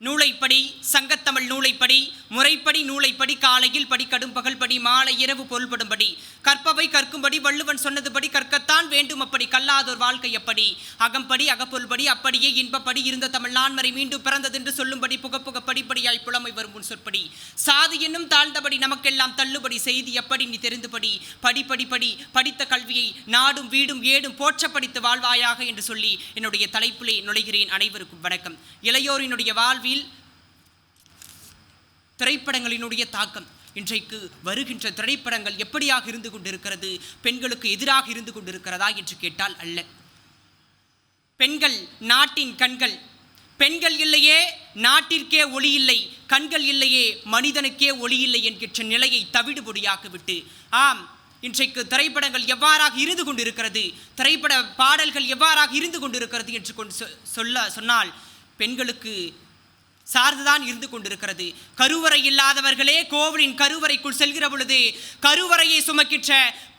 நூலைப்படி சங்கத்தமிழ் நூலைப்படி முறைப்படி நூலைப்படி காலையில் படி கடும் பகல் படி மாலை இரவு பொருள்படும்படி. கற்பவை கற்கும்படி வள்ளுவன் சொன்னதுபடி கற்கத்தான் வேண்டும் அப்படி கல்லாதோர் வாழ்க்கை எப்படி அகம்படி அகப்பொருள்படி அப்படியே இன்பப்படி இருந்த தமிழ் நான்மறை மீண்டும் பிறந்ததென்று சொல்லும்படி புக படிப்படியாய் வரும் முன் சொற்படி. சாதி என்னும் தாழ்ந்தபடி நமக்கெல்லாம் தள்ளுபடி செய்தி எப்படி நீ தெரிந்துபடி. படி படி படி. படித்த கல்வியை நாடும் வீடும் ஏடும் போற்ற படித்து வாழ்வாயாக என்று சொல்லி என்னுடைய தலைப்பிலே நுழைகிறேன் அனைவருக்கும் வணக்கம். இளையோரினுடைய வாழ்வில் திரைப்படங்களினுடைய தாக்கம் இன்றைக்கு வருகின்ற திரைப்படங்கள் எப்படியாக இருந்து கொண்டிருக்கிறது? பெண்களுக்கு எதிராக இருந்து கொண்டிருக்கிறதா என்று கேட்டால் அல்ல. பெண்கள் நாட்டின் கண்கள் பெண்கள் இல்லையே நாட்டிற்கே ஒளி இல்லை கண்கள் இல்லையே மனிதனுக்கே ஒளி இல்லை என்கின்ற நிலையை தவிடுபொடியாக்கிவிட்டு ஆம் இன்றைக்கு திரைப்படங்கள் எவ்வாறாக இருந்து கொண்டிருக்கிறது திரைப்பட பாடல்கள் எவ்வாறாக இருந்து கொண்டிருக்கிறது என்று கொண்டு சொ- சொல்ல சொன்னால் பெண்களுக்கு சார்ந்துதான் இருந்து கொண்டிருக்கிறது. கருவறை இல்லாதவர்களே கோவிலின் கருவறைக்குள் செல்கிற பொழுது கருவறையை சுமக்கின்ற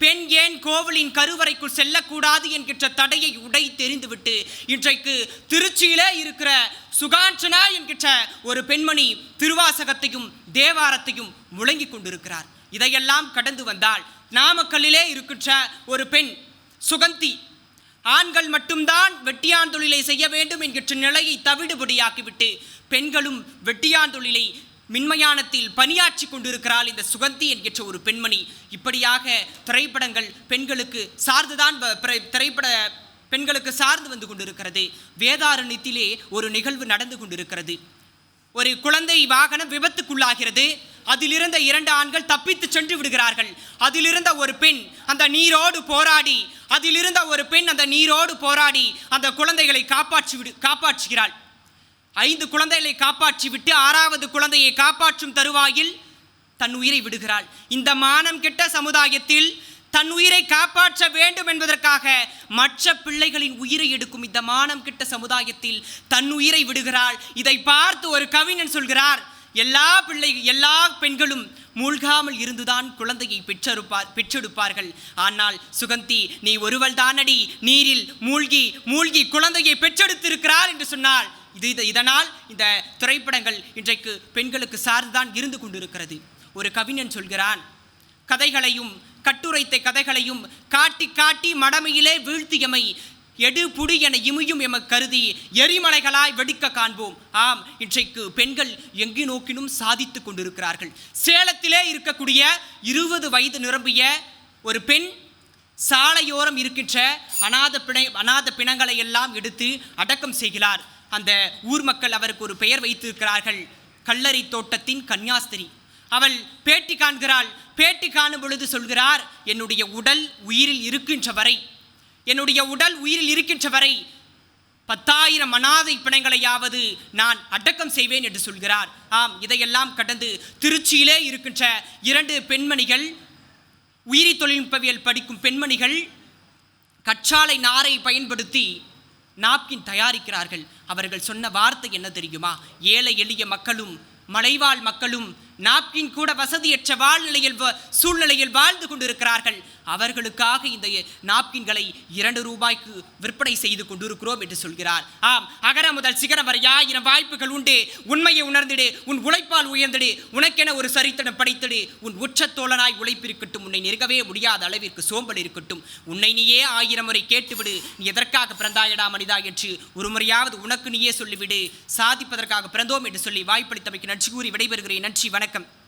பெண் ஏன் கோவிலின் கருவறைக்குள் செல்லக்கூடாது என்கின்ற தடையை உடை தெரிந்துவிட்டு இன்றைக்கு திருச்சியிலே இருக்கிற சுகாஞ்சனா என்கின்ற ஒரு பெண்மணி திருவாசகத்தையும் தேவாரத்தையும் முழங்கிக் கொண்டிருக்கிறார். இதையெல்லாம் கடந்து வந்தால் நாமக்கல்லிலே இருக்கின்ற ஒரு பெண் சுகந்தி ஆண்கள் மட்டும்தான் வெட்டியான் தொழிலை செய்ய வேண்டும் என்கின்ற நிலையை தவிடுபடியாக்கிவிட்டு பெண்களும் வெட்டியான் தொழிலை மின்மயானத்தில் பணியாற்றி கொண்டிருக்கிறாள் இந்த சுகந்தி என்கின்ற ஒரு பெண்மணி. இப்படியாக திரைப்படங்கள் பெண்களுக்கு சார்ந்துதான் திரைப்பட பெண்களுக்கு சார்ந்து வந்து கொண்டிருக்கிறது. வேதாரண்யத்திலே ஒரு நிகழ்வு நடந்து கொண்டிருக்கிறது. ஒரு குழந்தை வாகனம் விபத்துக்குள்ளாகிறது. அதிலிருந்த இரண்டு ஆண்கள் தப்பித்து சென்று விடுகிறார்கள். அதிலிருந்த ஒரு பெண் அந்த நீரோடு போராடி அதிலிருந்த ஒரு பெண் அந்த நீரோடு போராடி அந்த குழந்தைகளை காப்பாற்றி விடு காப்பாற்றுகிறாள். ஐந்து குழந்தைகளை காப்பாற்றி விட்டு ஆறாவது குழந்தையை காப்பாற்றும் தருவாயில் தன் உயிரை விடுகிறாள். இந்த மானம் கெட்ட சமுதாயத்தில் தன் உயிரை காப்பாற்ற வேண்டும் என்பதற்காக மற்ற பிள்ளைகளின் உயிரை எடுக்கும் இந்த மானம் கிட்ட சமுதாயத்தில் தன் உயிரை விடுகிறாள். இதை பார்த்து ஒரு கவிஞன் சொல்கிறார் எல்லா பிள்ளை எல்லா பெண்களும் மூழ்காமல் இருந்துதான் குழந்தையை பெற்றெடுப்பார் பெற்றெடுப்பார்கள். ஆனால் சுகந்தி நீ ஒருவள் தானடி நீரில் மூழ்கி மூழ்கி குழந்தையை பெற்றெடுத்திருக்கிறார் என்று சொன்னால் இது இது- இதனால் இந்த திரைப்படங்கள் இன்றைக்கு பெண்களுக்கு சார்ந்துதான் இருந்து கொண்டிருக்கிறது. ஒரு கவிஞன் சொல்கிறான் கதைகளையும் கட்டுரைத்த கதைகளையும் காட்டி காட்டி மடமையிலே வீழ்த்தியமை. எடு புடி என இமையும் எம கருதி எரிமலைகளாய் வெடிக்க காண்போம். ஆம் இன்றைக்கு பெண்கள் எங்கு நோக்கினும் சாதித்து கொண்டிருக்கிறார்கள். சேலத்திலே இருக்கக்கூடிய இருபது வயது நிரம்பிய ஒரு பெண் சாலையோரம் இருக்கின்ற அநாத பிணை அநாத பிணங்களை எல்லாம் எடுத்து அடக்கம் செய்கிறார். அந்த ஊர் மக்கள் அவருக்கு ஒரு பெயர் வைத்திருக்கிறார்கள். கல்லறை தோட்டத்தின் கன்னியாஸ்திரி. அவள் பேட்டி காண்கிறாள். பேட்டி காணும் பொழுது சொல்கிறார் என்னுடைய உடல் உயிரில் இருக்கின்ற வரை என்னுடைய உடல் உயிரில் இருக்கின்ற வரை பத்தாயிரம் அனாதை பிணங்களையாவது நான் அடக்கம் செய்வேன் என்று சொல்கிறார். ஆம் இதையெல்லாம் கடந்து திருச்சியிலே இருக்கின்ற இரண்டு பெண்மணிகள் உயிரி தொழில்நுட்பவியல் படிக்கும் பெண்மணிகள் கற்றாழை நாரை பயன்படுத்தி நாப்கின் தயாரிக்கிறார்கள். அவர்கள் சொன்ன வார்த்தை என்ன தெரியுமா? ஏழை எளிய மக்களும் மலைவாழ் மக்களும் நாப்கின் கூட வசதியற்ற வாழ்நிலையில் சூழ்நிலையில் வாழ்ந்து கொண்டிருக்கிறார்கள். அவர்களுக்காக இந்த நாப்கின்களை இரண்டு ரூபாய்க்கு விற்பனை செய்து கொண்டிருக்கிறோம் என்று சொல்கிறார். ஆம் அகர முதல் சிகரம் வரை ஆயிரம் வாய்ப்புகள் உண்டு. உண்மையை உணர்ந்திடு உன் உழைப்பால் உயர்ந்திடு உனக்கென ஒரு சரித்திரம் படைத்திடு உன் உச்சத் தோழனாய் உழைப்பிருக்கட்டும் உன்னை நெருங்கவே முடியாத அளவிற்கு சோம்பல் இருக்கட்டும். உன்னை நீயே ஆயிரம் முறை கேட்டுவிடு நீ எதற்காக பிறந்தாயடா மனிதா என்று ஒரு முறையாவது உனக்கு நீயே சொல்லிவிடு. சாதிப்பதற்காக பிறந்தோம் என்று சொல்லி வாய்ப்பளித்தமைக்கு நன்றி கூறி விடைபெறுகிறேன். நன்றி வணக்கம்.